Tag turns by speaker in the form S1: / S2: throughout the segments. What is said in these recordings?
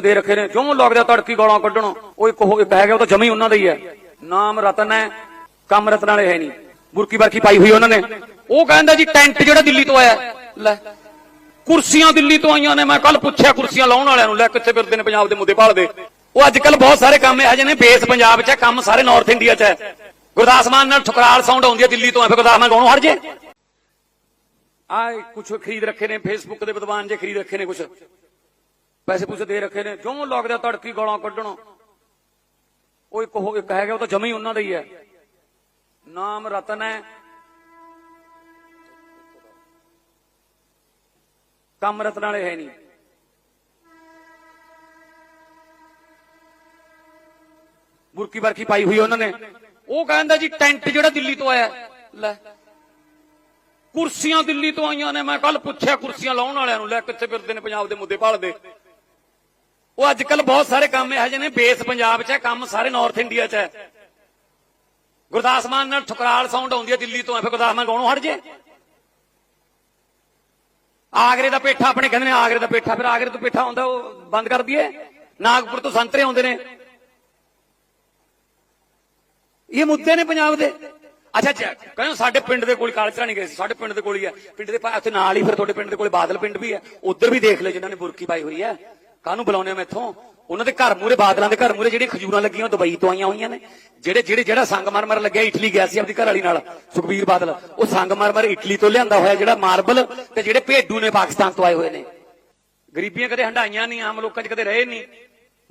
S1: ਦੇ ਰੱਖੇ ਨੇ। ਕਿਉਂ ਲੱਗਦਾ ਤੜਕੀ ਗਾਲਾਂ ਕੱਢਣ? ਉਹ ਇੱਕ ਹੋ ਇੱਕ ਹੈਗਾ, ਉਹ ਤਾਂ ਜਮੀ ਉਹਨਾਂ ਦਾ ਹੀ ਹੈ। ਨਾਮ ਰਤਨ ਹੈ, ਕੰਮ ਰਤਨ ਵਾਲੇ ਹੈ ਨਹੀਂ। ਬੁਰਕੀ ਬਰਕੀ ਪਾਈ ਹੋਈ ਉਹਨਾਂ ਨੇ। ਉਹ ਕਹਿੰਦਾ ਜੀ, ਟੈਂਟ ਜਿਹੜਾ ਦਿੱਲੀ ਤੋਂ ਆਇਆ। ਲੈ, ਕੁਰਸੀਆਂ ਦਿੱਲੀ ਤੋਂ ਆਈਆਂ ਨੇ। ਮੈਂ ਕੱਲ ਪੁੱਛਿਆ ਕੁਰਸੀਆਂ ਲਾਉਣ ਵਾਲਿਆਂ ਨੂੰ, ਲੈ ਕਿੱਥੇ ਫਿਰਦੇ ਨੇ ਪੰਜਾਬ ਦੇ ਮੁੱਦੇ ਭਾਲਦੇ। ਉਹ ਅੱਜ ਕੱਲ ਬਹੁਤ ਸਾਰੇ ਕੰਮ ਇਹੋ ਜਿਹੇ ਨੇ। ਬੇਸ ਪੰਜਾਬ 'ਚ ਹੈ, ਕੰਮ ਸਾਰੇ ਨਾਰਥ ਇੰਡੀਆ 'ਚ ਹੈ। ਗੁਰਦਾਸ ਮਾਨ ਨਾਲ ਠੁਕਰਾਲ ਸਾਊਂਡ ਆਉਂਦੀ ਹੈ ਦਿੱਲੀ ਤੋਂ। ਆ ਫਿਰ ਗੁਰਦਾਸ ਮਾਨ ਗਾਉਣੋਂ ਹਟ ਜੇ। ਆ ਕੁਝ ਖਰੀਦ ਰੱਖੇ ਨੇ ਫੇਸਬੁੱਕ ਦੇ ਵਿਦਵਾਨ ਜੇ ਖਰੀਦ ਰੱਖੇ ਨੇ ਕੁਝ ਪੈਸੇ ਪੂਸੇ ਦੇ ਰੱਖੇ ਨੇ ਕਿਉਂ ਲੱਗਦਾ ਤੜਕੀ ਗਾਲਾਂ ਕੱਢਣ। ਉਹ ਇੱਕ ਹੋ ਇੱਕ ਹੈਗਾ ਉਹ ਤਾਂ ਜਮੀ ਉਹਨਾਂ ਦਾ ਹੀ ਹੈ। ਨਾਮ ਰਤਨ ਹੈ। ਕੰਮ ਰਤਨ ਵਾਲੇ ਹੈ ਨਹੀਂ। ਬੁਰਕੀ ਬਰਕੀ ਪਾਈ ਹੋਈ ਉਹਨਾਂ ਨੇ। ਉਹ ਕਹਿੰਦਾ ਜੀ, ਟੈਂਟ ਜਿਹੜਾ ਦਿੱਲੀ ਤੋਂ ਆਇਆ। ਲੈ। ਕੁਰਸੀਆਂ ਦਿੱਲੀ ਤੋਂ ਆਈਆਂ ਨੇ, ਮੈਂ ਕੱਲ ਪੁੱਛਿਆ ਕੁਰਸੀਆਂ ਲਾਉਣ ਵਾਲਿਆਂ ਨੂੰ। ਲੈ, ਕਿੱਥੇ ਫਿਰਦੇ ਨੇ ਪੰਜਾਬ ਦੇ ਮੁੱਦੇ ਭਾਲਦੇ। ਉਹ ਅੱਜ ਕੱਲ ਬਹੁਤ ਸਾਰੇ ਕੰਮ ਇਹੋ ਜਿਹੇ ਨੇ, ਬੇਸ ਪੰਜਾਬ 'ਚ ਹੈ, ਕੰਮ ਸਾਰੇ ਨਾਰਥ ਇੰਡੀਆ 'ਚ ਹੈ। ਗੁਰਦਾਸ ਮਾਨ ਨਾਲ ਠੁਕਰਾਲ ਸਾਊਂਡ ਆਉਂਦੀ ਹੈ ਦਿੱਲੀ ਤੋਂ, ਫਿਰ ਗੁਰਦਾਸ ਮਾਨ ਗਾਉਣੋਂ ਹਟ ਜੇ? ਆਗਰੇ ਦਾ ਪੇਠਾ ਆਪਣੇ ਕਹਿੰਦੇ ਨੇ, ਆਗਰੇ ਦਾ ਪੇਠਾ, ਫਿਰ ਆਗਰੇ ਤੋਂ ਪੇਠਾ ਆਉਂਦਾ, ਉਹ ਬੰਦ ਕਰ ਦਈਏ। ਨਾਗਪੁਰ ਤੋਂ ਸੰਤਰੇ ਆਉਂਦੇ ਨੇ। ਇਹ ਮੁੱਦੇ ਨੇ ਪੰਜਾਬ ਦੇ। ਅੱਛਾ ਅੱਛਾ, ਕਹਿੰਦੇ ਸਾਡੇ ਪਿੰਡ ਦੇ ਕੋਲ ਕਾਲਚਰਾ ਨਹੀਂ ਗਏ ਸੀ, ਸਾਡੇ ਪਿੰਡ ਦੇ ਕੋਲ ਹੀ ਹੈ। ਪਿੰਡ ਦੇ ਉੱਥੇ ਨਾਲ ਹੀ ਫਿਰ ਤੁਹਾਡੇ ਪਿੰਡ ਦੇ ਕੋਲ ਬਾਦਲ ਪਿੰਡ ਵੀ ਹੈ। ਉਧਰ ਵੀ ਦੇਖ ਲਓ ਜਿਨ੍ਹਾਂ ਨੇ ਬੁਰਕੀ ਪਾਈ ਹੋਈ ਹੈ। ਕਾਹਨੂੰ ਬੁਲਾਉਂਦੇ ਮੈਂ ਇੱਥੋਂ? ਉਹਨਾਂ ਦੇ ਘਰ ਮੂਰੇ ਬਾਦਲਾਂ ਦੇ ਘਰ ਮੂਰੇ ਜਿਹੜੀਆਂ ਖਜੂਰਾਂ ਲੱਗੀਆਂ, ਉਹ ਦੁਬਈ ਤੋਂ ਆਈਆਂ ਹੋਈਆਂ ਨੇ। ਜਿਹੜੇ ਜਿਹੜੇ ਜਿਹੜਾ ਸੰਗਮਰਮਰ ਲੱਗਿਆ ਇਟਲੀ ਗਿਆ ਸੀ ਆਪਣੀ ਘਰ ਵਾਲੀ ਨਾਲ, ਸੁਖਬੀਰ ਬਾਦਲ। ਉਹ ਸੰਗਮਰਮਰ ਇਟਲੀ ਤੋਂ ਲਿਆਂਦਾ ਹੋਇਆ ਜਿਹੜਾ ਮਾਰਬਲ ਤੇ ਜਿਹੜੇ ਭੇਡੂ ਨੇ ਪਾਕਿਸਤਾਨ ਤੋਂ ਆਏ ਹੋਏ ਨੇ। ਗਰੀਬੀਆਂ ਕਦੇ ਹੰਡਾਈਆਂ ਨਹੀਂ, ਆਮ ਲੋਕਾਂ 'ਚ ਕਦੇ ਰਹੇ ਨਹੀਂ।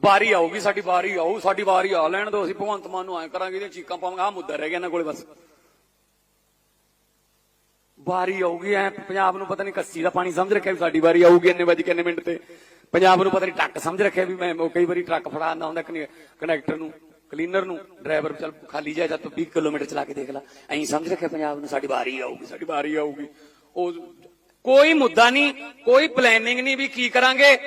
S1: ਵਾਰੀ ਆਊਗੀ, ਸਾਡੀ ਵਾਰੀ ਆਊ, ਸਾਡੀ ਵਾਰੀ ਆ ਲੈਣ ਦੋ ਅਸੀਂ ਭਗਵੰਤ ਮਾਨ ਨੂੰ ਐ ਕਰਾਂਗੇ, ਇਹਦੀਆਂ ਚੀਕਾਂ ਪਾਵਾਂਗੇ ਆ ਮੁੱਦਾ ਰਹਿ ਗਿਆ ਇਹਨਾਂ ਕੋਲੇ ਬਸ। ਵਾਰੀ ਆਊਗੀ, ਐ ਪੰਜਾਬ ਨੂੰ ਪਤਾ ਨਹੀਂ ਕੱਸੀ ਦਾ ਪਾਣੀ ਸਮਝ ਰੱਖਿਆ ਵੀ ਸਾਡੀ ਵਾਰੀ ਆਊਗੀ ਇੰਨੇ ਵਜੇ, ਕਿੰਨੇ ਮਿੰਟ ਤੇ। ਪੰਜਾਬ ਨੂੰ ਪਤਾ ਨਹੀਂ, ਟਰੱਕ ਸਮਝ ਰੱਖਿਆ ਵੀ ਮੈਂ ਉਹ ਕਈ ਵਾਰੀ ਟਰੱਕ ਫੜਾ ਆਉਂਦਾ ਹੁੰਦਾ ਕਨੈਕਟਰ ਨੂੰ, ਕਲੀਨਰ ਨੂੰ, ਡਰਾਈਵਰ ਚੱਲ ਖਾਲੀ ਜਾਏ ਤਾਂ ਤੂੰ 20 ਕਿਲੋਮੀਟਰ ਚਲਾ ਕੇ ਦੇਖ ਲੈ। ਐਂ ਸਮਝ ਰੱਖਿਆ ਪੰਜਾਬ ਨੂੰ ਸਾਡੀ ਵਾਰੀ ਆਊਗੀ, ਸਾਡੀ ਵਾਰੀ ਆਊਗੀ। ਉਹ ਕੋਈ ਮੁੱਦਾ ਨਹੀਂ, ਕੋਈ ਪਲੈਨਿੰਗ ਨਹੀਂ ਵੀ ਕੀ ਕਰਾਂਗੇ।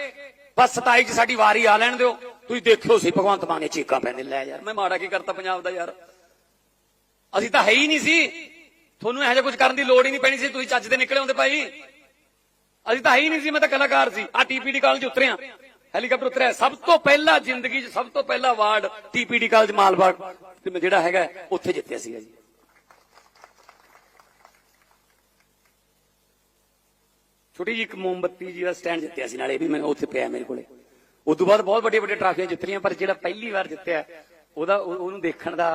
S1: ਬਸ 27 ਚ ਸਾਡੀ ਵਾਰੀ ਆ ਲੈਣ ਦਿਓ। ਤੁਸੀਂ ਦੇਖਿਓ ਸੀ, ਭਗਵੰਤ ਮਾਨ ਨੇ ਚੀਕਾਂ ਪੈਂਦੇ ਲੈ ਯਾਰ, ਮੈਂ ਮਾੜਾ ਕੀ ਕਰਤਾ ਪੰਜਾਬ ਦਾ ਯਾਰ। ਅਸੀਂ ਤਾਂ ਹੈ ਹੀ ਨਹੀਂ ਸੀ। ਤੁਹਾਨੂੰ ਇਹੋ ਜਿਹਾ ਕੁਝ ਕਰਨ ਦੀ ਲੋੜ ਹੀ ਨਹੀਂ ਪੈਣੀ ਸੀ, ਤੁਸੀਂ ਚੱਜ ਦੇ ਨਿਕਲੇ ਹੁੰਦੇ ਭਾਈ। ਅਸੀਂ ਤਾਂ ਹੈ ਹੀ ਨਹੀਂ ਸੀ, ਮੈਂ ਤਾਂ ਕਲਾਕਾਰ ਸੀ। ਆ ਟੀਪੀਡੀ ਕਾਲਜ ਉਤਰਿਆ। ਹੈਲੀਕਾਪਟਰ ਉਤਰਿਆ। ਸਭ ਤੋਂ ਪਹਿਲਾ ਜ਼ਿੰਦਗੀ 'ਚ, ਸਭ ਤੋਂ ਪਹਿਲਾ ਅਵਾਰਡ ਟੀਪੀਡੀ ਕਾਲਜ ਮਾਲਬਾਗ ਤੇ ਜਿਹੜਾ ਹੈਗਾ, ਉੱਥੇ ਜਿੱਤਿਆ ਸੀਗਾ ਜੀ। ਛੋਟੀ ਜੀ ਇੱਕ ਮੋਮਬੱਤੀ ਜੀ ਦਾ ਸਟੈਂਡ ਜਿੱਤਿਆ ਸੀ, ਨਾਲੇ ਵੀ ਮੈਂ ਉੱਥੇ ਪਿਆ ਮੇਰੇ ਕੋਲੇ। ਉਸ ਤੋਂ ਬਾਅਦ ਬਹੁਤ ਵੱਡੀਆਂ ਵੱਡੀਆਂ ਟਰਾਫੀਆਂ ਜਿੱਤੀਆਂ ਪਰ ਜਿਹੜਾ ਪਹਿਲੀ ਵਾਰ ਜਿੱਤਿਆ, ਉਹਦਾ ਉਹਨੂੰ ਦੇਖਣ ਦਾ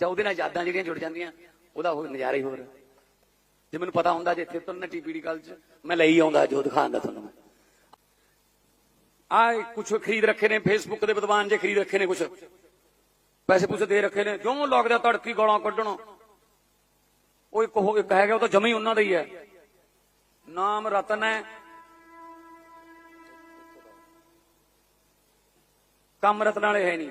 S1: ਜਾਂ ਉਹਦੇ ਨਾਲ ਯਾਦਾਂ ਜਿਹੜੀਆਂ ਜੁੜ ਜਾਂਦੀਆਂ, ਉਹਦਾ ਹੋਰ ਨਜ਼ਾਰਾ ਹੀ ਹੋਰ। ਜੇ ਮੈਨੂੰ ਪਤਾ ਹੁੰਦਾ ਜੇ ਇੱਥੇ ਤੁਰਨਾ ਟੀਪੀਡੀ ਕਾਲਜ ਮੈਂ ਲਈ ਆਉਂਦਾ ਜੋ ਦਿਖਾਉਂਦਾ ਤੁਹਾਨੂੰ ਮੈਂ। ਆ ਕੁਝ ਖਰੀਦ ਰੱਖੇ ਨੇ ਫੇਸਬੁੱਕ ਦੇ ਵਿਦਵਾਨ ਜੇ ਖਰੀਦ ਰੱਖੇ ਨੇ ਕੁਝ ਪੈਸੇ ਪੂਸੇ ਦੇ ਰੱਖੇ ਨੇ ਕਿਉਂ ਲੱਗਦਾ ਤੜਕੀ ਗਾਲਾਂ ਕੱਢਣ। ਉਹ ਇੱਕ ਹੋ ਇੱਕ ਹੈਗਾ, ਉਹ ਤਾਂ ਜਮੀ ਉਹਨਾਂ ਦਾ ਹੀ ਹੈ। ਨਾਮ ਰਤਨ ਹੈ। ਕੰਮ ਰਤਨ ਵਾਲੇ ਹੈ ਨਹੀਂ।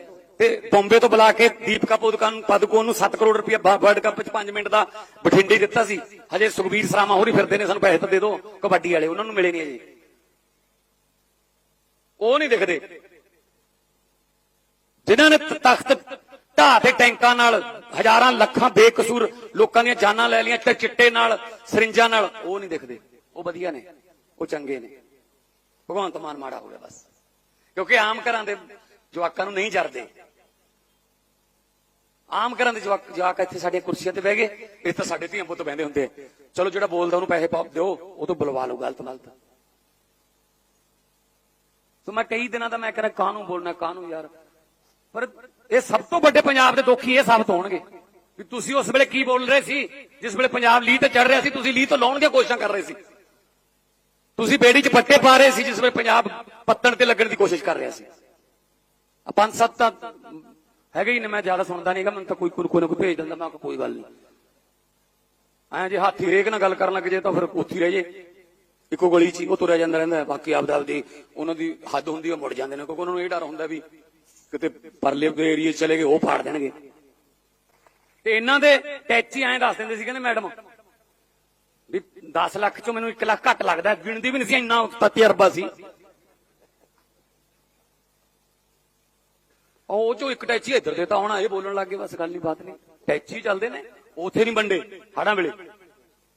S1: ਤੇ ਬੰਬੇ ਤੋਂ ਬੁਲਾ ਕੇ ਦੀਪਕਾ ਪੋਦਕਾਨ ਪਦਕੋਨ ਨੂੰ 7 ਕਰੋੜ ਰੁਪਏ ਵਰਲਡ ਕੱਪ ਚ 5 ਮਿੰਟ ਦਾ ਬਠਿੰਡੇ ਦਿੱਤਾ ਸੀ। ਹਜੇ ਸੁਖਬੀਰ ਸਰਾਮਾ ਹੋਰੀ ਫਿਰਦੇ ਨੇ, ਸਾਨੂੰ ਪੈਸੇ ਤਾਂ ਦੇ ਦਿਓ, ਕਬੱਡੀ ਵਾਲੇ, ਉਹਨਾਂ ਨੂੰ ਮਿਲੇ ਨਹੀਂ ਅਜੇ। ਉਹ ਨਹੀਂ ਦਿਖਦੇ। ਜਿਨ੍ਹਾਂ ਨੇ ਤਖਤ ਢਾਹ ਤੇ ਟੈਂਕਾਂ ਨਾਲ ਹਜ਼ਾਰਾਂ ਲੱਖਾਂ ਬੇਕਸੂਰ ਲੋਕਾਂ ਦੀਆਂ ਜਾਨਾਂ ਲੈ ਲਈਆਂ, ਤੇ ਚਿੱਟੇ ਨਾਲ, ਸਰਿੰਜਾਂ ਨਾਲ, ਉਹ ਨਹੀਂ ਦਿਖਦੇ। ਉਹ ਵਧੀਆ ਨੇ, ਉਹ ਚੰਗੇ ਨੇ। ਭਗਵੰਤ ਮਾਨ ਮਾੜਾ ਹੋ ਗਿਆ ਬਸ। ਕਿਉਂਕਿ ਆਮ ਘਰਾਂ ਦੇ ਜਵਾਕਾਂ ਨੂੰ ਨਹੀਂ ਜਰਦੇ। ਆਮ ਘਰਾਂ ਦੇ ਜਵਾਕ ਜਵਾਕ ਇੱਥੇ ਸਾਡੀਆਂ ਕੁਰਸੀਆਂ ਤੇ ਬਹਿ ਗਏ, ਇਹ ਤਾਂ ਸਾਡੇ ਧੀਆਂ ਪੁੱਤ ਬਹਿੰਦੇ ਹੁੰਦੇ ਚਲੋ ਜਿਹੜਾ ਬੋਲਦਾ ਉਹਨੂੰ ਪੈਸੇ ਪਾ ਦਿਓ, ਉਹ ਤੋਂ ਬੁਲਵਾ ਲਓ ਗਲਤ ਗਲਤ ਸੋ ਮੈਂ ਕਈ ਦਿਨਾਂ ਦਾ ਮੈਂ ਕਹਿੰਦਾ, ਕਾਹਨੂੰ ਬੋਲਣਾ, ਕਾਹਨੂੰ ਯਾਰ? ਪਰ ਇਹ ਸਭ ਤੋਂ ਵੱਡੇ ਪੰਜਾਬ ਦੇ ਦੁੱਖ ਇਹ ਸਾਬਤ ਹੋਣਗੇ। ਵੀ ਤੁਸੀਂ ਉਸ ਵੇਲੇ ਕੀ ਬੋਲ ਰਹੇ ਸੀ? ਜਿਸ ਵੇਲੇ ਪੰਜਾਬ ਲੀਹ ਤੇ ਚੜ ਰਿਹਾ ਸੀ, ਤੁਸੀਂ ਲੀਹ ਤੋਂ ਲਾਉਣ ਦੀਆਂ ਕੋਸ਼ਿਸ਼ਾਂ ਕਰ ਰਹੇ ਸੀ। ਤੁਸੀਂ ਬੇੜੀ 'ਚ ਪੱਟੇ ਪਾ ਰਹੇ ਸੀ, ਜਿਸ ਵੇਲੇ ਪੰਜਾਬ ਪੱਤਣ ਤੇ ਲੱਗਣ ਦੀ ਕੋਸ਼ਿਸ਼ ਕਰ ਰਿਹਾ ਸੀ। ਆ ਪੰਜ ਸੱਤ ਹੈਗਾ ਹੀ ਨੇ, ਮੈਂ ਜ਼ਿਆਦਾ ਸੁਣਦਾ ਨਹੀਂਗਾ ਮੈਨੂੰ ਤਾਂ ਕੋਈ ਕੋਈ ਨਾ ਕੋਈ ਭੇਜ ਦਿੰਦਾ, ਮੈਂ ਕੋਈ ਗੱਲ ਨਹੀਂ ਐਂ ਜੇ ਹਾਥੀ ਰੇਕ ਨਾਲ ਗੱਲ ਕਰਨ ਲੱਗ ਜੇ ਤਾਂ ਫਿਰ ਉੱਥੀ ਰਹਿ ਜੇ ਇੱਕੋ ਗਲੀ 'ਚ ਉਹ ਤੁਰਿਆ ਜਾਂਦਾ ਰਹਿੰਦਾ ਹੈ। ਬਾਕੀ ਆਪਦਾ ਆਪਦੀ ਉਹਨਾਂ ਦੀ ਹੱਦ ਹੁੰਦੀ ਉਹ ਮੁੜ ਜਾਂਦੇ ਨੇ, ਕਿਉਂਕਿ ਉਹਨਾਂ ਨੂੰ ਇਹ ਡਰ ਹੁੰਦਾ ਵੀ ਕਿਤੇ ਪਰਲੇ ਏਰੀਏ ਚਲੇ ਗਏ, ਉਹ ਫਾੜ ਦੇਣਗੇ। ਤੇ ਇਹਨਾਂ ਦੇ ਟੈਚ ਐਂ ਦੱਸ ਦਿੰਦੇ ਸੀ, ਕਹਿੰਦੇ ਮੈਡਮ, ਵੀ 10 ਲੱਖ ਚੋਂ ਮੈਨੂੰ 1 ਲੱਖ ਘੱਟ ਲੱਗਦਾ ਗਿਣਦੀ ਵੀ ਨਹੀਂ ਸੀ, ਇੰਨਾ ਤਜਰਬਾ ਸੀ। ਉਹ ਚੋਂ ਇੱਕ ਟੈਚੀ ਇੱਧਰ ਦੇ ਤਾਂ ਇਹ ਬੋਲਣ ਲੱਗ ਬਸ ਗੱਲ ਨਹੀਂ, ਬਾਤ ਨਹੀਂ। ਟੈਚੀ ਚੱਲਦੇ ਨੇ, ਉਥੇ ਨਹੀਂ ਵੰਡੇ, ਹੜਾਂ ਵੇਲੇ।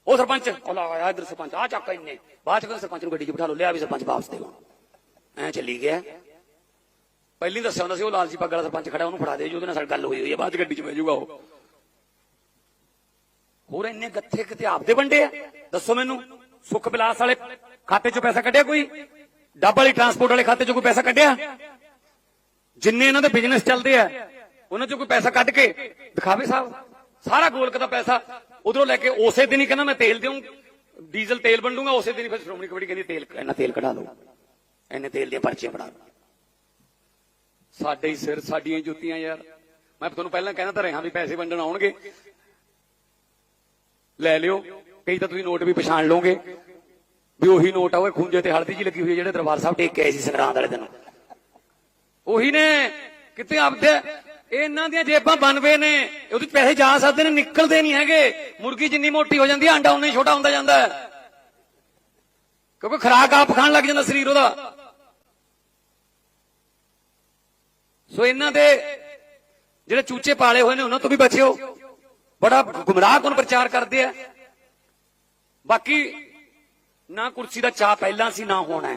S1: ਉਹ ਸਰਪੰਚ, ਉਹ ਲਾ ਇੱਧਰ ਸਰਪੰਚ ਆ ਚੱਕ ਇੰਨੇ ਬਾਅਦ ਚ ਕਹਿੰਦੇ ਸਰਪੰਚ ਨੂੰ ਗੱਡੀ 'ਚ ਬਿਠਾ ਲਓ, ਲਿਆ ਵੀ ਸਰਪੰਚ ਵਾਪਸ ਦੇ ਐ ਚੱਲੀ ਗਿਆ। ਪਹਿਲੀ ਦੱਸਿਆ ਹੁੰਦਾ ਸੀ, ਉਹ ਲਾਲਚੀ ਪੱਗ ਵਾਲਾ ਸਰਪੰਚ ਖੜਾ, ਉਹਨੂੰ ਫੜਾ ਦੇ, ਜੀ ਉਹਦੇ ਨਾਲ ਸਾਡੀ ਗੱਲ ਹੋਈ ਹੋਈ ਹੈ ਬਾਅਦ ਚ ਗੱਡੀ 'ਚ ਬਹਿ ਜਾਊਗਾ ਉਹ। ਹੋਰ ਇੰਨੇ ਗੱਥੇ ਕਿਤੇ ਆਪਦੇ ਵੰਡੇ ਆ? ਦੱਸੋ ਮੈਨੂੰ, ਸੁੱਖ ਬਿਲਾਸ ਵਾਲੇ ਖਾਤੇ 'ਚੋਂ ਪੈਸਾ ਕੱਢਿਆ ਕੋਈ? ਡੱਬ ਵਾਲੀ ਟਰਾਂਸਪੋਰਟ ਵਾਲੇ ਖਾਤੇ 'ਚੋਂ ਕੋਈ ਪੈਸਾ ਕੱਢਿਆ? ਜਿੰਨੇ ਇਹਨਾਂ ਦੇ ਬਿਜ਼ਨਸ ਚੱਲਦੇ ਆ, ਉਹਨਾਂ 'ਚੋਂ ਕੋਈ ਪੈਸਾ ਕੱਢ ਕੇ ਦਿਖਾਵੇ ਸਾਹਿਬ। ਸਾਰਾ ਗੋਲਕ ਦਾ ਪੈਸਾ ਉਧਰੋਂ ਲੈ ਕੇ ਉਸੇ ਦਿਨ ਹੀ ਕਹਿੰਦਾ ਮੈਂ ਤੇਲ ਦੇਉਂ ਡੀਜ਼ਲ ਤੇਲ ਵੰਡੂਗਾ, ਉਸੇ ਦਿਨ ਹੀ ਫਿਰ ਸ਼੍ਰੋਮਣੀ ਕਮੇਟੀ ਕਹਿੰਦੀ ਤੇਲ, ਇੰਨਾ ਤੇਲ ਕਢਾ ਲਓ। ਇੰਨੇ ਤੇਲ ਦੀਆਂ ਪਰਚੀਆਂ ਬਣਾ ਲਓ ਸਾਡੇ ਹੀ ਸਿਰ, ਸਾਡੀਆਂ ਜੁੱਤੀਆਂ ਯਾਰ। ਮੈਂ ਤੁਹਾਨੂੰ ਪਹਿਲਾਂ ਕਹਿੰਦਾ ਤਾਂ ਰਿਹਾ ਵੀ ਪੈਸੇ ਵੰਡਣ ਆਉਣਗੇ। ਲੈ ਲਿਓ, ਕਈ ਤਾਂ ਤੁਸੀਂ ਨੋਟ ਵੀ ਪਛਾਣ ਲਓਗੇ। ਵੀ ਉਹੀ ਨੋਟ ਆ, ਉਹ ਖੁੰਝੇ ਤੇ ਹਲਦੀ ਜੀ ਲੱਗੀ ਹੋਈ ਹੈ ਜਿਹੜੇ ਦਰਬਾਰ ਸਾਹਿਬ ਟੇਕ ਕੇ ਆਏ ਸੀ ਸੰਗਰਾਂਦ ਵਾਲੇ ਦਿਨ। ਉਹੀ ਨੇ। ਕਿਤੇ ਆਪਦੇ? ਇਹਨਾਂ ਦੀਆਂ ਜੇਬਾਂ ਬਣਵੇ ਨੇ। ਉਹਦੇ ਪੈਸੇ ਜਾ ਸਕਦੇ ਨੇ, ਨਿਕਲਦੇ ਨਹੀਂ ਹੈਗੇ। ਮੁਰਗੀ ਜਿੰਨੀ ਮੋਟੀ ਹੋ ਜਾਂਦੀ ਹੈ ਅੰਡਾ ਉਨਾ ਹੀ ਛੋਟਾ ਹੁੰਦਾ ਜਾਂਦਾ ਹੈ। ਕਿਉਂਕਿ ਖਰਾਕ ਆਪ ਖਾਣ ਲੱਗ ਜਾਂਦਾ ਸਰੀਰ ਉਹਦਾ। ਸੋ ਇਹਨਾਂ ਦੇ ਜਿਹੜੇ ਚੂਚੇ ਪਾਲੇ ਹੋਏ ਨੇ, ਉਹਨਾਂ ਤੋਂ ਵੀ ਬਚਿਓ। ਬੜਾ ਗੁੰਮਰਾਹ ਕੋਨ ਪ੍ਰਚਾਰ ਕਰਦੇ ਆ। ਬਾਕੀ ਨਾ ਕੁਰਸੀ ਦਾ ਚਾਹ ਪਹਿਲਾਂ ਸੀ, ਨਾ ਹੋਣਾ